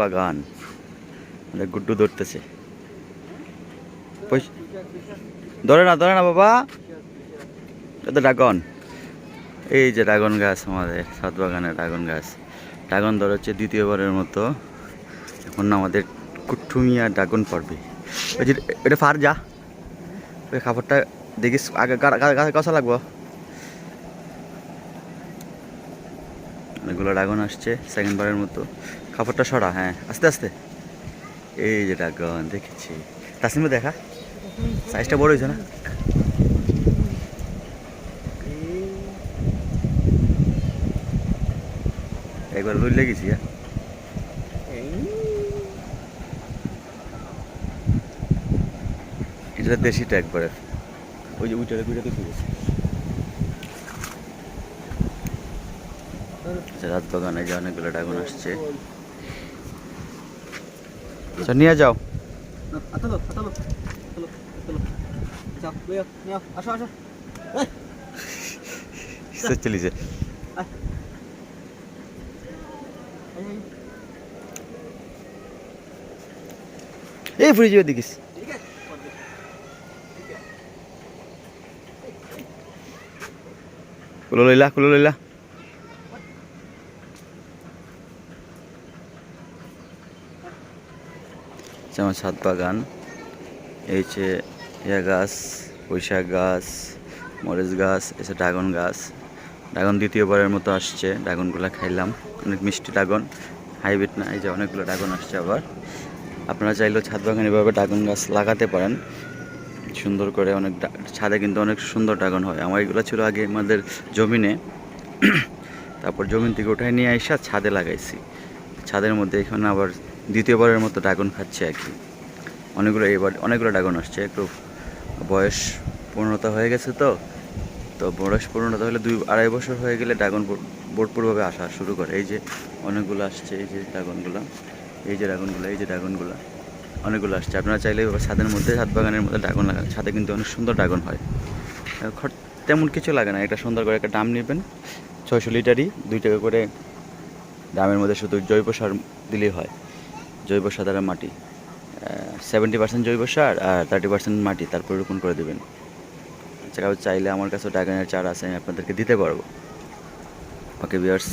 বাগান। মানে গুড্ডু ধরতেছে। ধরে না ধরে না বাবা। এটা ড্রাগন। এই যে ড্রাগন গাছ আমাদের, সাত বাগানের ড্রাগন গাছ। ড্রাগন ধর হচ্ছে দ্বিতীয়বারের মতো। এখন আমাদের কুটুমিয়া ড্রাগন পড়বে ওই যে, এটা ফার যা। ওই খাবারটা দেখিস, আগে গা- গা- কষা লাগবো? অনেকগুলো ড্রাগন আসছে সেকেন্ড বারের মতো। খাবারটা সরা হ্যাঁ আস্তে আস্তে। এই যে ড্রাগন দেখেছি। তাসিমে দেখা? সাইজটা বড় হয়েছে না? একবার লইলে লেগেছি হ্যাঁ। এটা দেশিটা একবারে। ওই যে উইটারে উইটাতে ঠিক আছে আচ্ছা, রাত বাগানে যে অনেকগুলো ড্রাগন আসছে। আচ্ছা নিয়ে যাও। চলিছে। এই ফ্রিজ দেখিস। ঠিক কুলো লইলা কুলো লইলা। যেমন ছাদ বাগান, এই যে ইয়া গাছ, বৈশাখ গাছ, মরিচ গাছ এসে ড্রাগন গাছ। ড্রাগন দ্বিতীয়বারের মতো আসছে, ড্রাগনগুলো খাইলাম। অনেক মিষ্টি ড্রাগন, হাইব্রিড না, এই যে অনেকগুলো ড্রাগন আসছে আবার। আপনারা চাইলেও ছাদ বাগান এভাবে ড্রাগন গাছ লাগাতে পারেন। সুন্দর করে অনেক ছাদে কিন্তু অনেক সুন্দর ড্রাগন হয়। আমার এগুলো ছিল আগে আমাদের জমিনে। তারপর জমিন থেকে উঠাই নিয়ে এসে ছাদে লাগাইছি। ছাদের মধ্যে এখানে আবার দ্বিতীয়বারের মতো ড্রাগন খাচ্ছে আর কি। অনেকগুলো এবার, অনেকগুলো ড্রাগন আসছে, একটু বয়স পূর্ণতা হয়ে গেছে তো তো বয়স পূর্ণতা হলে দুই, আড়াই বছর হয়ে গেলে ড্রাগন বোটপুরভাবে আসা শুরু করে। এই যে অনেকগুলো আসছে, এই যে ড্রাগনগুলো, এই যে ড্রাগনগুলো, এই যে ড্রাগনগুলো, অনেকগুলো আসছে। আপনারা চাইলে ছাদের মধ্যে, ছাদ বাগানের মধ্যে ড্রাগন লাগান, ছাদে কিন্তু অনেক সুন্দর ড্রাগন হয়। খর তেমন কিছু লাগে না, একটা সুন্দর করে একটা ডাম নেবেন, ছয়শো লিটারই, দুই টাকা করে, ডামের মধ্যে শুধু জৈব সার দিলেই হয়। জৈব সাধারণ মাটি সেভেন্টি পার্সেন্ট জৈব সার আর থার্টি পার্সেন্ট মাটি, তারপর রোপণ করে দেবেন। আচ্ছা চাইলে আমার কাছে ড্রাগনের চার আছে, আমি আপনাদেরকে দিতে পারব। ওকে বিয়ার্স